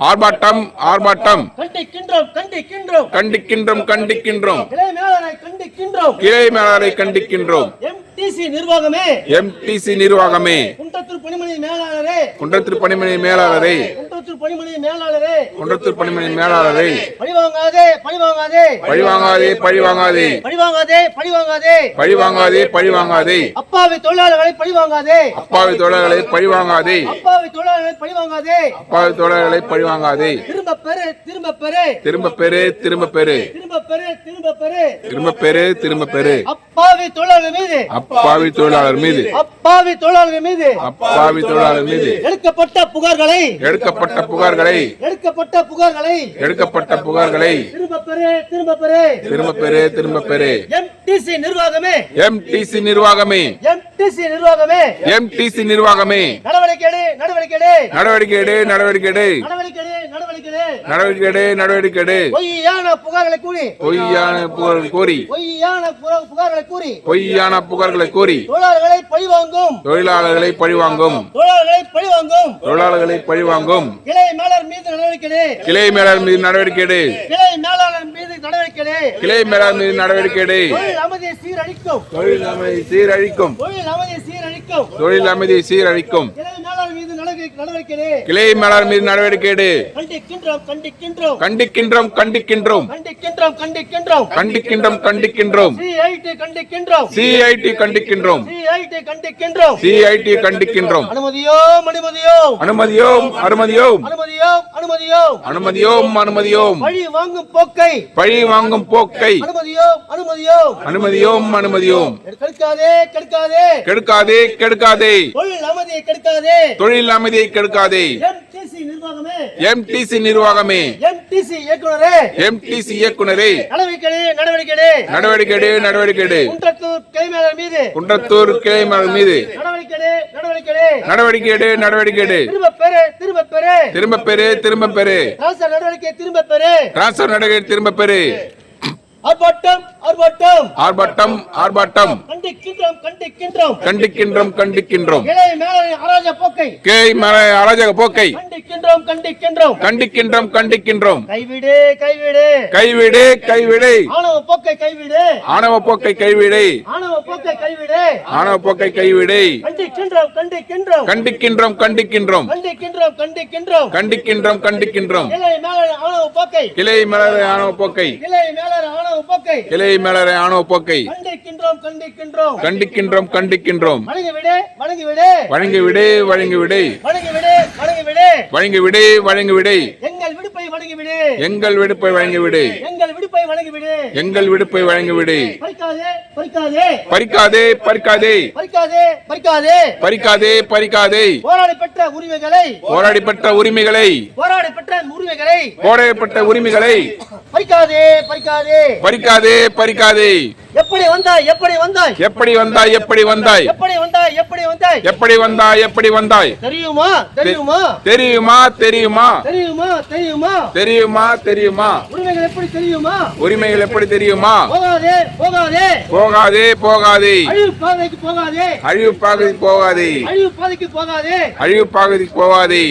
ஆர்ப்பாட்டம் ஆர்ப்பாட்டம். கண்டிக்கின்றோம் கண்டிக்கின்றோம். கண்டிக்கின்றோம் கண்டிக்கின்றோம். கிளை மேலாளரை கண்டிக்கின்றோம். கிளை மேலாளரை கண்டிக்கின்றோம். எம்டிசி நிர்வாகமே. எம்டிசி நிர்வாகமே. குன்றத்தூர் பணிமனை மேலாளரே. குன்றத்தூர் பணிமனை மேலாளரை. குன்றத்தூர் பணிமனை மேலாளரே. குன்றத்தூர் பணிமனை மேலாளரை. பழிவாங்காதே பழிவாங்காதே. பழிவாங்காதே பழிவாங்காதே. பழிவாங்காதே பழிவாங்காதே. பழிவாங்காதே பழிவாங்காதே. அப்பாவி தொழிலாளர்களை பழிவாங்காதே. அப்பாவி தொழிலாளர்களை பழிவாங்காதே. அப்பாவி தொழிலாளர்களை பழிவாங்காதே. அப்பாவி தொழிலாளர்களை பழிவாங்காதே. திரும்ப பெறு திரும்ப பெறு. திரும்ப பெறு திரும்ப பெறு. திரும்ப பெறு திரும்ப பெறு. திரும்ப பெறு திரும்ப பெறு. அப்பாவி தொழிலாளர் மீது. அப்பாவி தொழிலாளர் மீது. அப்பாவி தொழிலாளர் மீது. அப்பாவி தொழிலாளர் மீது. எடுக்கப்பட்ட புகார்களை எடுக்கப்பட்ட புகார்களை எடுக்கப்பட்ட புகார்களை எடுக்கப்பட்ட புகார்களை திரும்ப பெறு திரும்ப பெறு. திரும்ப பெறு திரும்ப பெறு. எம்டிசி நிர்வாகமே. எம்டிசி நிர்வாகமே. எம்டிசி நிர்வாகமே. எம்டிசி நிர்வாகமே. நடவடிக்கை எடு நடவடிக்கை எடு. நடவடிக்கை எடு நடவடிக்கை எடு. நடவடிக்கை எடு. நடவடிக்கை எடு நடவடிக்கை எடு பொய்யான புகார்களை கூறி. பொய்யான புகார்கள் கூறி. பொய்யான புகா- புகார்களை கூறி. பொய்யான புகார்களை கூறி. தொழிலாளர்களை பழிவாங்கும். தொழிலாளர்களை பழிவாங்கும். தொழிலாளர்களை பழிவாங்கும். தொழிலாளர்களை பழிவாங்கும். கிளை மேலாளர் மீது நடவடிக்கை எடு கிளை மேலாளர் மீது நடவடிக்கை எடு கிளை மேலாளர் மீது நடவடிக்கை எடு கிளை மேலாளர் மீது நடவடிக்கை எடு தொழில் அமைதியை சீரழிக்கும். தொழில் அமைதி சீரழிக்கும். தொழில் அமைதியை சீரழிக்கும். தொழில் அமைதியை சீரழிக்கும். கிளை மேலாளர் மீது நடவடிக்கை கண்டிக்கின்றோம் கண்டிக்கின்றோம். கண்டிக்கின்றோம் கண்டிக்கின்றோம். கண்டிக்கின்றோம் கண்டிக்கின்றோம். கண்டிக்கின்றோம் சிஐடி கண்டிக்கின்றோம். சிஐடி கண்டிக்கின்றோம். சிஐடி கண்டிக்கின்றோம். சிஐடி கண்டிக்கின்றோம். வாங்கும் போக்கை. பழி வாங்கும் போக்கை. கெடுக்காதே கெடுக்காதே. கெடுக்காதே கெடுக்காதே. தொழில் அமைதியை கெடுக்காதே. தொழில் அமைதியை கெடுக்காதே. எம்டிசி நிர்வாகமே. எம்டிசி இயக்குனரே. எம்டிசி இயக்குனரே. நடவடிக்கை நடவடிக்கை நடவடிக்கை மேலர் மீது. குன்றத்தூர் கிளை மேலர் மீது. நடவடிக்கை எடு நடவடிக்கை எடு. திரும்ப பெரு திரும்ப பெரு திரும்ப பெரு திரும்ப பெரு டிரான்ஸ்ஃபர் நடவடிக்கை திரும்ப பெரு டிரான்ஸ்ஃபர் நடவடிக்கை திரும்ப பெரு ஆர்ப்பாட்டம் ஆர்ப்பாட்டம். ஆர்ப்பாட்டம் ஆர்ப்பாட்டம். கண்டிக்கின்றோம் கண்டிக்கின்றோம். கண்டிக்கின்றோம் கண்டிக்கின்றோம். கிளை மேலர் அராஜக போக்கை. கிளை மேலர் அராஜக போக்கை. கண்டிக்கின்றோம் கண்டிக்கின்றோம். கண்டிக்கின்றோம் கண்டிக்கின்றோம். கைவிடு கைவிடு. கைவிடு கைவிடு. ஆணவ போக்கை கைவிடு. ஆணவ போக்கை கைவிடு. ஆணவ போக்கை கைவிடு. ஆணவ போக்கை கைவிடு. கண்டிக்கின்றோம் கண்டிக்கின்றோம். கண்டிக்கின்றோம் கண்டிக்கின்றோம். கண்டிக்கின்றோம் கண்டிக்கின்றோம். கண்டிக்கின்றோம் கண்டிக்கின்றோம். இளைய மேலரின் ஆணவ போக்கை. கிளை மலர ஆணவ போக்கை. இளைய மேலர் ஆணவ போக்கை. கிளை மலர ஆணவ போக்கை. கண்டிக்கின்றோம் கண்டிக்கின்றோம். கண்டிக்கின்றோம் கண்டிக்கின்றோம். வழங்கிவிடு வழங்கிவிடு வழங்கிவிடு வழங்கிவிடு வழங்கிவிடு வழங்கிவிடு வழங்கிவிடு வழங்கிவிடு எங்கள் விடுப்பை வழங்கிவிடு எங்கள் விடுப்பை வழங்கிவிடு எங்கள் விடுப்பை வழங்கிவிடு எங்கள் விடுப்பை வழங்கிவிடு பறிக்காதே பறிக்காதே. பறிக்காதே பறிக்காதே. பறிக்காதே பறிக்காதே. பறிக்காதே பறிக்காதே. போராடி பெற்ற உரிமைகளை. போராடி பெற்ற உரிமைகளை. போராடி பெற்ற உரிமைகளை. போராடப்பட்ட உரிமைகளை. பறிக்காதே பறிக்காதே. பறிக்காதே பறிக்காதே. எப்படி வந்தாய்? எப்படி வந்தாய்? எப்படி வந்தாய்? எப்படி வந்தாய்? எப்படி வந்தாய்? எப்படி வந்தாய்? எப்படி வந்தாய்? எப்படி வந்தாய்? தெரியுமா? தெரியுமா? தெரியுமா? தெரியுமா? தெரியுமா? தெரியுமா? தெரியுமா? தெரியுமா? உரிமைகள் எப்படி தெரியுமா? உரிமைகள் எப்படி தெரியுமா? போகாதே போகாதே. போகாதே போகாதே. அழிவு பாதைக்கு போகாதே. அழிவு பாகதி போகாதே. அழிவு பாதைக்கு போகாதே. அழிவு பாகதிக்கு போகாதே.